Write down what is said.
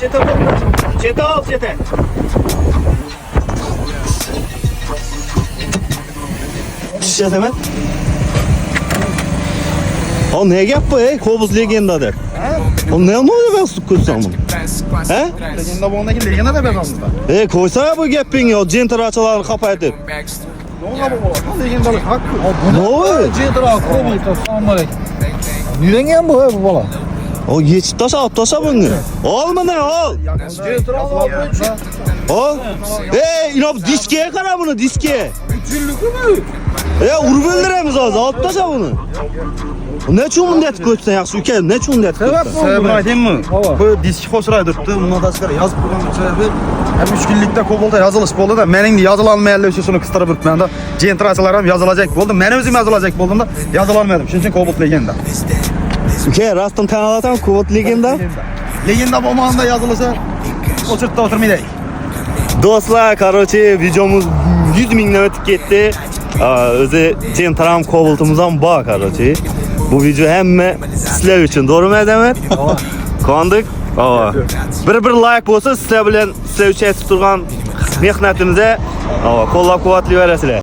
Çete al çete. Şişe demet. O ne gap bu ey? Kobuz legenda der. O ne ne oluyor ben su koysam bunu? He? Legenda bo'lmagan legenda da bezamizda. E koysana bu gapini o center açılarını kapatır. Ne oldu bu? Legendalık hak. Ne oluyor? Kobulta assalomu alaykum. Nirengen bu bu bola? O geçip taşa at taşa bunu. Olma ne ol? Cedra olmuş. O? E inap diskeye kara bunu diskeye. Üçüllükü mü? E urub öldüremiz az alt taşa bunu. Ne çun bunu det koysan yaxşı ülke ne çun det Sebebini aytayım mı? Bu disk hoşray duruptu. Bundan tashqari yozib qo'ygan sebebi hem 3 kunlikda Kobolda yozilish bo'ldi da mening yozilolmaganligi uchun shuni qistirib yuribman da. Gentrachalar ham yozilajak bo'ldi. Men o'zim yozilajak bo'ldim da yozilolmadim. Shuning uchun Kobolt legenda. Şey, Rast'ın tanıdatan kuvvet liginde. Liginde bu manda yazılışı oturtda oturmaydı. Dostlar, karoçi videomuz 100 minle ötüp gitti. Özü Jim Tram kovuldumuzdan bağ karoçi. Bu video hemme sizler için. Doğru mu Edemet? Kondik. Ova. Bir bir like bo'lsa sizlar bilan sizlar uchun aytib turgan mehnatimizni ova qo'llab-quvvatlayverasizlar.